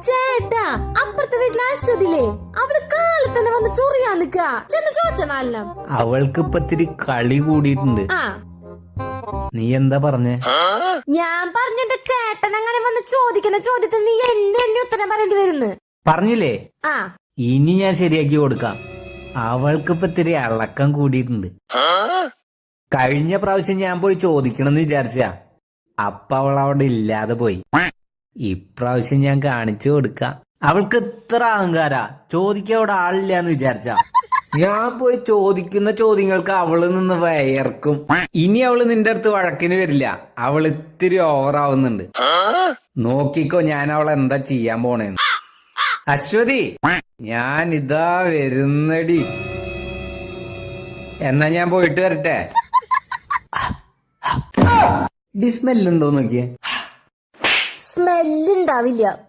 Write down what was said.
ചേട്ടാ അപ്പുറത്തെ വീട്ടിലെ അശ്വതില്ലേ അവൾ കാലത്ത് തന്നെ വന്ന് ചൊറിയാ നിക്കാ. ചെന്ന് അവൾക്ക് ഇപ്പൊ ഇത്തിരി കളി കൂടിയിട്ടുണ്ട്. ആ. നീ എന്താ പറഞ്ഞേ? ഞാൻ പറഞ്ഞെന്റെ ചേട്ടൻ അങ്ങനെ വന്ന് ചോദിക്കണ ചോദ്യത്തിന് നീ എണ്ണി എണ്ണി ഉത്തരം പറയേണ്ടി വരുന്നു? പറഞ്ഞില്ലേ? ആ. ഇനി ഞാൻ ശരിയാക്കി കൊടുക്കാം. അവൾക്ക് ഇപ്പൊ ഇത്തിരി ഇളക്കം കൂടിയിട്ടുണ്ട്. കഴിഞ്ഞ പ്രാവശ്യം ഞാൻ പോയി ചോദിക്കണമെന്ന് വിചാരിച്ച. അപ്പ അവൾ അവിടെ ഇല്ലാതെ പോയി. ഇപ്രാവശ്യം ഞാൻ കാണിച്ചു കൊടുക്കാം. അവൾക്ക് ഇത്ര അഹങ്കാര. ചോദിക്കാൻ അവിടെ ആളില്ലാന്ന് വിചാരിച്ച. ഞാൻ പോയി ചോദിക്കുന്ന ചോദ്യങ്ങൾക്ക് അവൾ നിന്ന് വയർക്കും. ഇനി അവൾ നിന്റെ അടുത്ത് വഴക്കിന് വരില്ല. അവൾ ഇത്തിരി ഓവറാവുന്നുണ്ട് നോക്കിക്കോ ഞാൻ അവൾ എന്താ ചെയ്യാൻ പോണേന്ന്. അശ്വതി ഞാൻ ഇതാ വരുന്നടി. എന്നാ ഞാൻ പോയിട്ട് വരട്ടെ. ഡിസ്മെല്ലുണ്ടോ നോക്കിയേ. സ്മെല്ല് ഉണ്ടാവില്ല